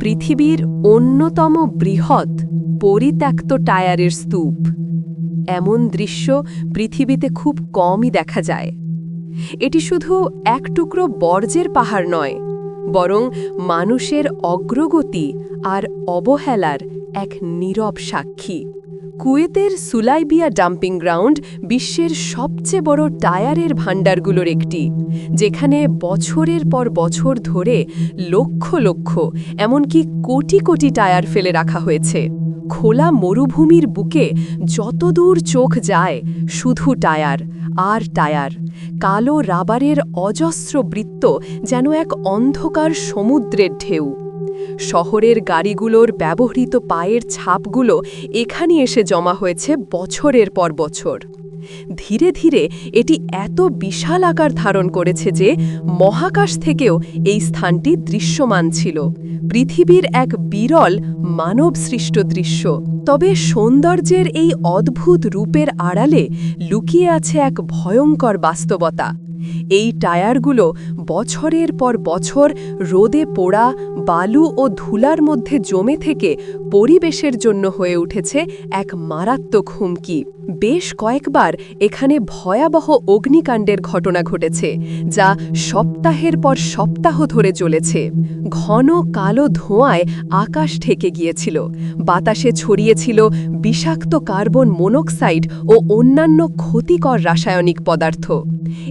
পৃথিবীর অন্যতম বৃহৎ পরিত্যক্ত টায়ারের স্তূপ। এমন দৃশ্য পৃথিবীতে খুব কমই দেখা যায়। এটি শুধু এক টুকরো বর্জ্যের পাহাড় নয়, বরং মানুষের অগ্রগতি আর অবহেলার এক নীরব সাক্ষী। কুয়েতের সুলাইবিয়া ডাম্পিং গ্রাউন্ড বিশ্বের সবচেয়ে বড় টায়ারের ভাণ্ডারগুলোর একটি, যেখানে বছরের পর বছর ধরে লক্ষ লক্ষ, এমনকি কোটি কোটি টায়ার ফেলে রাখা হয়েছে। খোলা মরুভূমির বুকে যতদূর চোখ যায়, শুধু টায়ার, আর টায়ার। কালো রাবারের অজস্র বৃত্ত যেন এক অন্ধকার সমুদ্রের ঢেউ। শহরের গাড়িগুলোর ব্যবহৃত পায়ের ছাপগুলো এখানে এসে জমা হয়েছে বছরের পর বছর। ধীরে ধীরে এটি এত বিশাল আকার ধারণ করেছে যে মহাকাশ থেকেও এই স্থানটি দৃশ্যমান ছিল। পৃথিবীর এক বিরল মানবসৃষ্ট দৃশ্য। তবে সৌন্দর্যের এই অদ্ভুত রূপের আড়ালে লুকিয়ে আছে এক ভয়ঙ্কর বাস্তবতা। এই টায়ারগুলো বছরের পর বছর রোদে পোড়া, বালু ও ধুলার মধ্যে জমে থেকে পরিবেশের জন্য হয়ে উঠেছে এক মারাত্মক হুমকি। বেশ কয়েকবার এখানে ভয়াবহ অগ্নিকাণ্ডের ঘটনা ঘটেছে, যা সপ্তাহের পর সপ্তাহ ধরে চলেছে। ঘন কালো ধোঁয়ায় আকাশ ঠেকে গিয়েছিল। বাতাসে ছড়িয়েছিল বিষাক্ত কার্বন মোনোক্সাইড ও অন্যান্য ক্ষতিকর রাসায়নিক পদার্থ।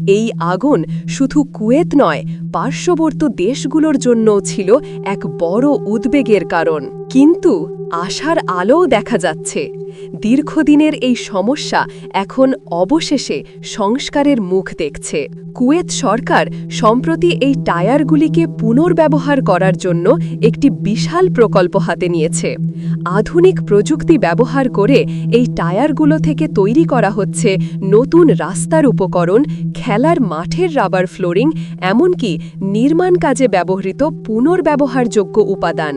এই আগুন শুধু কুয়েত নয়, পার্শ্ববর্তী দেশগুলোর জন্যও ছিল এক বড় উদ্বেগের কারণ। কিন্তু আশার আলোও দেখা যাচ্ছে। দীর্ঘদিনের এই সমস্যা এখন অবশেষে সংস্কারের মুখ দেখছে। কুয়েত সরকার সম্প্রতি এই টায়ারগুলিকে পুনর্ব্যবহার করার জন্য একটি বিশাল প্রকল্প হাতে নিয়েছে। আধুনিক প্রযুক্তি ব্যবহার করে এই টায়ারগুলো থেকে তৈরি করা হচ্ছে নতুন রাস্তার উপকরণ, খেলার মাঠের রাবার ফ্লোরিং, এমনকি নির্মাণ কাজে ব্যবহৃত পুনর্ব্যবহারযোগ্য উপাদান।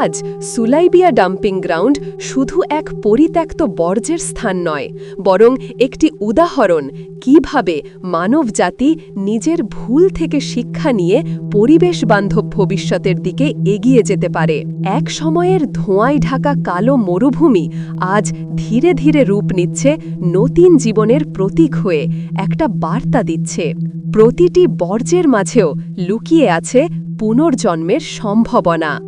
আজ সুলাইবিয়া ডাম্পিং গ্রাউন্ড শুধু এক পরিত্যক্ত বর্জ্যের স্থান নয়, বরং একটি উদাহরণ কীভাবে মানবজাতি নিজের ভুল থেকে শিক্ষা নিয়ে পরিবেশ বান্ধব ভবিষ্যতের দিকে এগিয়ে যেতে পারে। এক সময়ের ধোঁয়ায় ঢাকা কালো মরুভূমি আজ ধীরে ধীরে রূপ নিচ্ছে নতুন জীবনের প্রতীক হয়ে একটা বার্তা দিচ্ছে। প্রতিটি বর্জ্যের মাঝেও লুকিয়ে আছে পুনর্জন্মের সম্ভাবনা।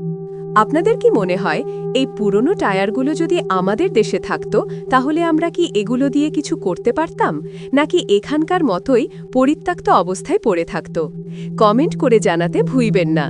আপনাদের কি মনে হয়, এই পুরনো টায়ারগুলো যদি আমাদের দেশে থাকতো, তাহলে আমরা কি এগুলো দিয়ে কিছু করতে পারতাম? নাকি এখানকার মতোই পরিত্যক্ত অবস্থায় পড়ে থাকত? কমেন্ট করে জানাতে ভুইবেন না।